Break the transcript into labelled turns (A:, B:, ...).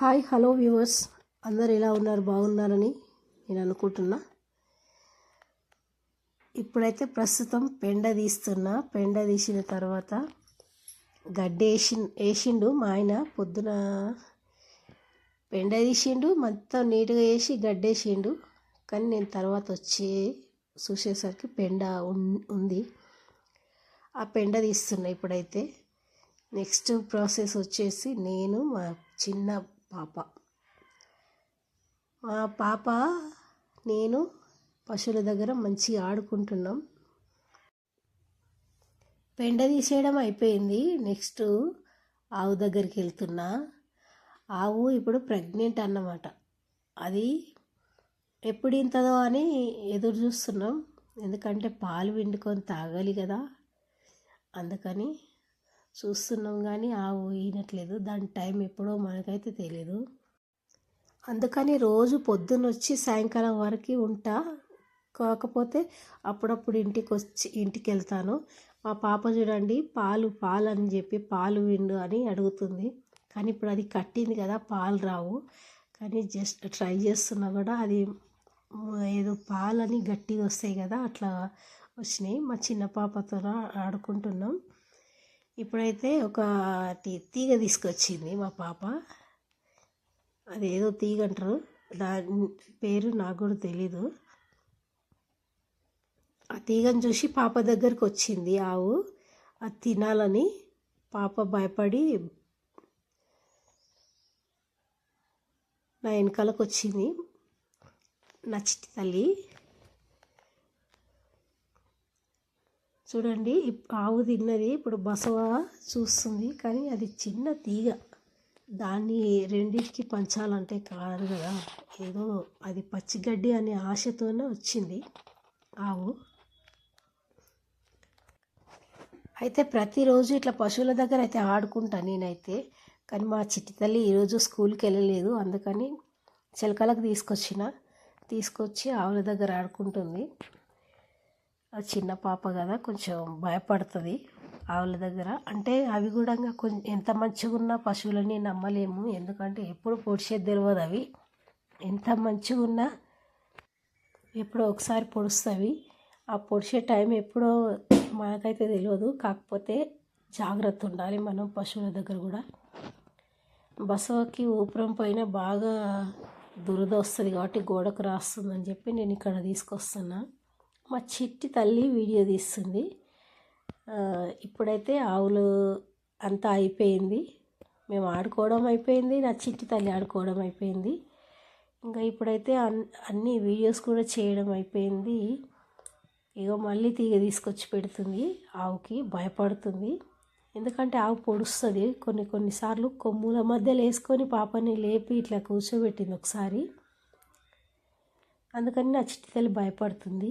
A: Hi hello viewers. అందరు ఎలా ఉన్నారు? బాగున్నారని నేను అనుకుంటున్నా. ఇప్పుడైతే ప్రస్తుతం పెండ తీస్తున్నా. పెండ తీసిన తర్వాత గడ్డి వేసి వేసిండు మా ఆయన. పొద్దున పెండ తీసిండు మొత్తం నీట్గా వేసి గడ్డేసిండు కానీ నేను తర్వాత వచ్చి చూసేసరికి పెండ ఉంది. ఆ పెండ తీస్తున్నా ఇప్పుడైతే. నెక్స్ట్ ప్రాసెస్ వచ్చేసి నేను మా చిన్న పాప. మా పాప నేను పశువుల దగ్గర మంచిగా ఆడుకుంటున్నాం. పెండ తీసేయడం అయిపోయింది. నెక్స్ట్ ఆవు దగ్గరికి వెళ్తున్నా. ఆవు ఇప్పుడు ప్రెగ్నెంట్ అన్నమాట. అది ఎప్పుడు ఇంతదో అని ఎదురు చూస్తున్నాం. ఎందుకంటే పాలు పిండుకొని తాగాలి కదా. అందుకని చూస్తున్నాం కానీ ఆవు ఈనట్లేదు. దాని టైం ఎప్పుడో మనకైతే తెలియదు అందుకని రోజు పొద్దున్న వచ్చి సాయంకాలం వరకు ఉంటా. కాకపోతే అప్పుడప్పుడు ఇంటికి వచ్చి ఇంటికి వెళ్తాను మా పాప చూడండి పాలు పాలు అని చెప్పి పాలు విండు అని అడుగుతుంది. కానీ ఇప్పుడు అది కట్టింది కదా పాలు రావు. కానీ జస్ట్ ట్రై చేస్తున్నా కూడా అది ఏదో పాలని గట్టిగా వస్తాయి కదా అట్లా వచ్చినాయి. మా చిన్న పాపతో ఆడుకుంటున్నాం. ఇప్పుడైతే ఒక తీగ తీసుకొచ్చింది మా పాప. అదేదో తీగ అంటారు. దాని పేరు నాకు కూడా తెలీదు. ఆ తీగను చూసి పాప దగ్గరికి వచ్చింది. ఆవు అది తినాలని పాప భయపడి నా వెనకాలకు వచ్చింది నచ్చితి తల్లి. చూడండి ఆవు తిన్నది ఇప్పుడు బసవ చూస్తుంది కానీ అది చిన్న తీగ. దాన్ని రెండింటికి పంచాలంటే కాదు కదా. ఏదో అది పచ్చిగడ్డి అనే ఆశతోనే వచ్చింది ఆవు. అయితే ప్రతిరోజు ఇట్లా పశువుల దగ్గర అయితే ఆడుకుంటా నేనైతే కానీ మా చిట్టి తల్లి ఈరోజు స్కూల్కి వెళ్ళలేదు. అందుకని చిలకలకు తీసుకొచ్చిన తీసుకొచ్చి ఆవుల దగ్గర ఆడుకుంటుంది. చిన్న పాప కదా కొంచెం భయపడుతుంది ఆవుల దగ్గర. అంటే అవి కూడా కొంచెం ఎంత మంచిగా ఉన్న పశువులని నమ్మలేము. ఎందుకంటే ఎప్పుడు పొడిచేది తెలియదు అవి. ఎంత మంచిగా ఉన్నా ఎప్పుడో ఒకసారి పొడుస్తుంది ఆ పొడిచే టైం ఎప్పుడో మనకైతే తెలియదు కాకపోతే జాగ్రత్త ఉండాలి మనం పశువుల దగ్గర కూడా. బసవకి ఊపిరం పైన బాగా దురద వస్తుంది కాబట్టి గోడకు రాస్తుందని చెప్పి నేను ఇక్కడ తీసుకొస్తున్నా. మా చిట్టి తల్లి వీడియో తీస్తుంది. ఇప్పుడైతే ఆవులు అంతా అయిపోయింది. మేము ఆడుకోవడం అయిపోయింది. నా చిట్టి తల్లి ఆడుకోవడం అయిపోయింది. ఇంకా ఇప్పుడైతే అన్ని వీడియోస్ కూడా చేయడం అయిపోయింది. ఇగో మళ్ళీ తీగ తీసుకొచ్చి పెడుతుంది. ఆవుకి భయపడుతుంది. ఎందుకంటే ఆవు పొడుస్తుంది. కొన్ని కొన్నిసార్లు కొమ్ముల మధ్యలో వేసుకొని పాపని లేపి ఇట్లా కూర్చోబెట్టింది ఒకసారి. అందుకని నా చిట్టి తల్లి భయపడుతుంది.